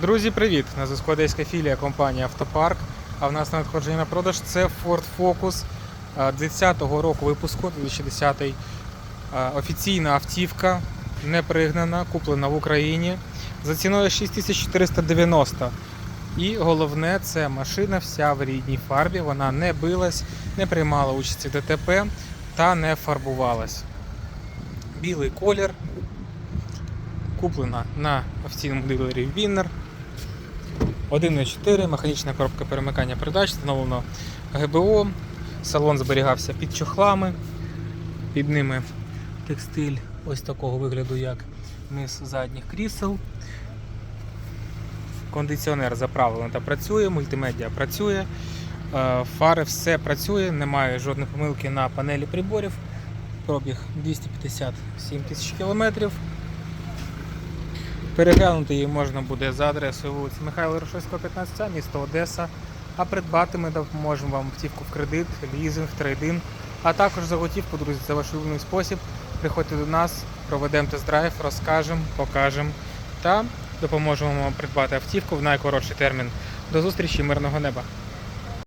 Друзі, привіт! На зв'язку одеська філія компанії Автопарк. А в нас на надходженні на продаж це Ford Focus 10-го року випуску, 2010 е, офіційна автівка, не пригнана, куплена в Україні за ціною 6490. І головне, це машина вся в рідній фарбі. Вона не билась, не приймала участі в ДТП та не фарбувалась. Білий колір, куплена на офіційному дилері Winner. 1.4, механічна коробка перемикання передач, встановлено ГБО, салон зберігався під чохлами, під ними текстиль ось такого вигляду, як низ задніх крісел. Кондиціонер заправлений та працює, мультимедіа працює, е, фари все працює, немає жодної помилки на панелі приборів. Пробіг 257 тисяч кілометрів. Переглянути її можна буде за адресою вулиці Михайла Рошевського, 15, місто Одеса. А придбати ми допоможемо вам автівку в кредит, лізинг, трейдин, а також за готівку, друзі, це ваш улюблений спосіб. Приходьте до нас, проведемо тест-драйв, розкажемо, покажемо та допоможемо вам придбати автівку в найкоротший термін. До зустрічі, мирного неба!